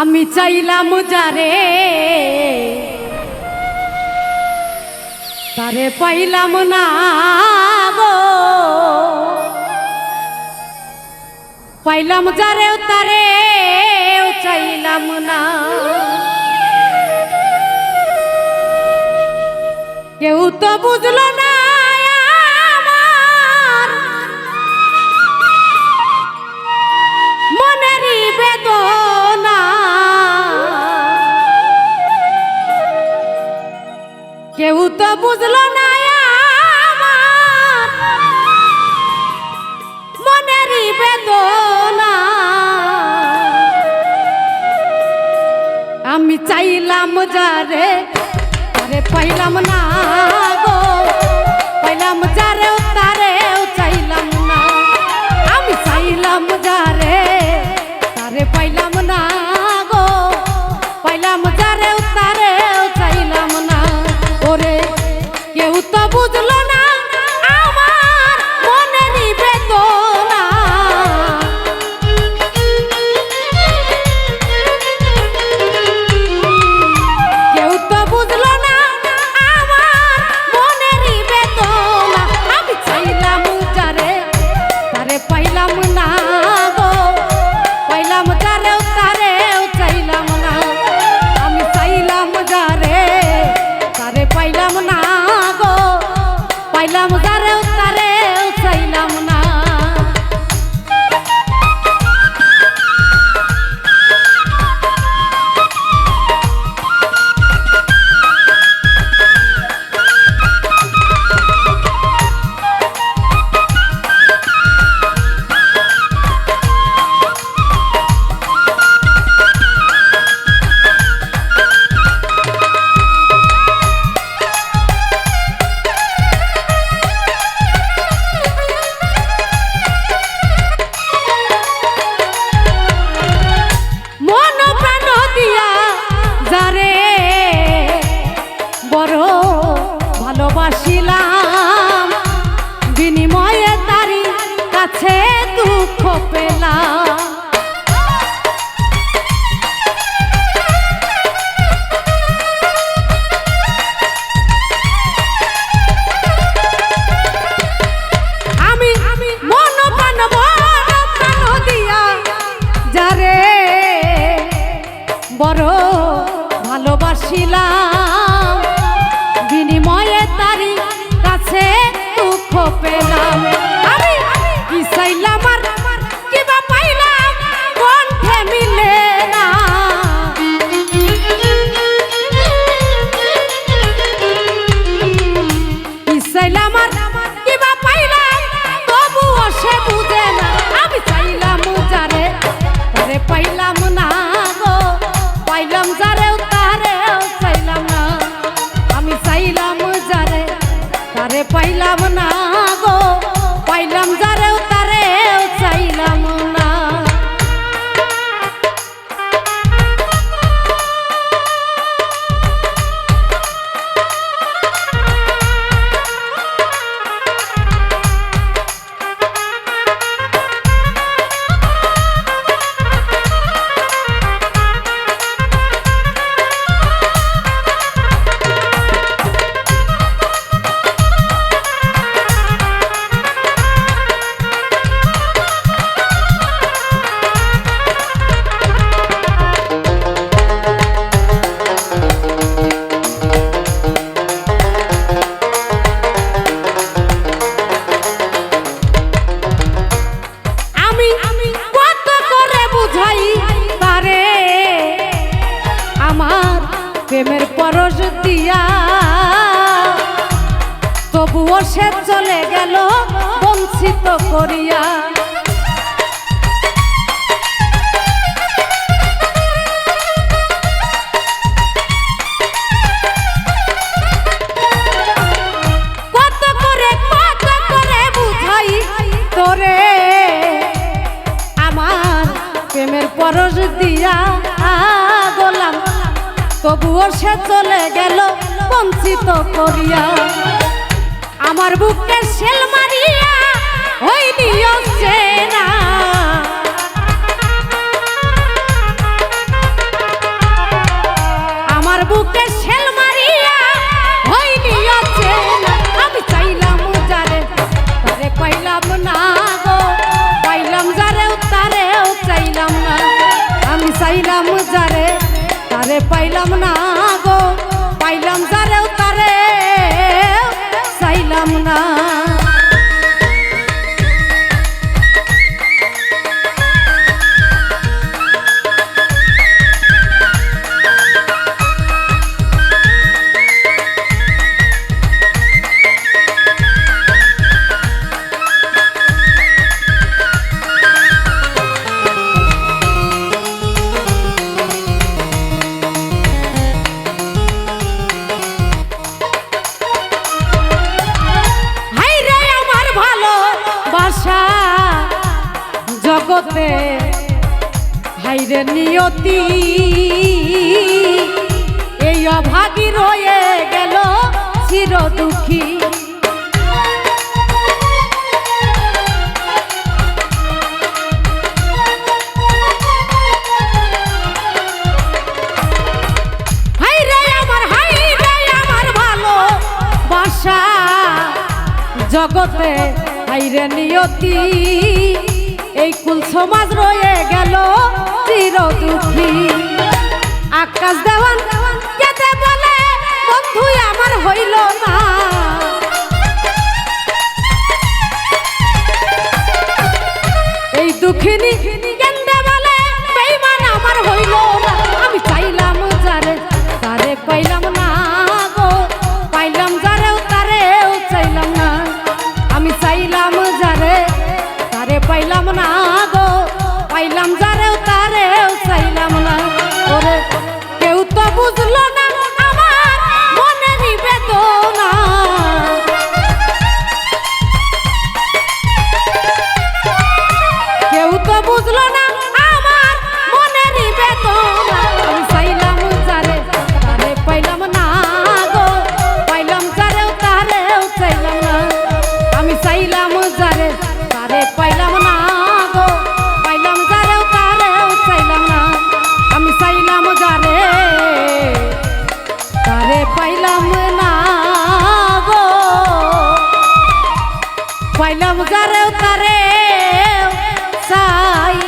আমি চাইলাম যারে, তারে পাইলাম না গো। পাইলাম যারে, তারে চাইলাম না। কেউ তো বুঝলো না তো বুঝলো না মনেরই বেদনা। আমি চাইলাম যারে, আরে পাইলাম না গো। পাইলাম যারে তারেও চাইলাম না। আমি চাইলাম যারে Zaré. ছিলাম। পাইলাম প্রেমের পরশ দিয়া। তবুও সে চলে গেল বঞ্চিত করিয়া। সে চলে গেল বঞ্চিত করিয়া। আমার বুকে শেল মারিয়া ওই নিয়ম না আশা জগতে। হাইরে নিয়তি এই অভাগী রয়ে গেল চির দুঃখী জগতে। হাই রে নিয়তি, এই কুল সমাজ রয়ে গেল চির দুঃখী। আকাশ দেওয়ান কেতে বলে বন্ধু আমার হইল না। এই দুঃখিনী যারে তারে পাইলাম না গো। পাইলাম যারেও তারেও চাইলাম না। আমি চাইলাম যারে, তারে পাইলাম না গো। পাইলাম যারেও তারে চাই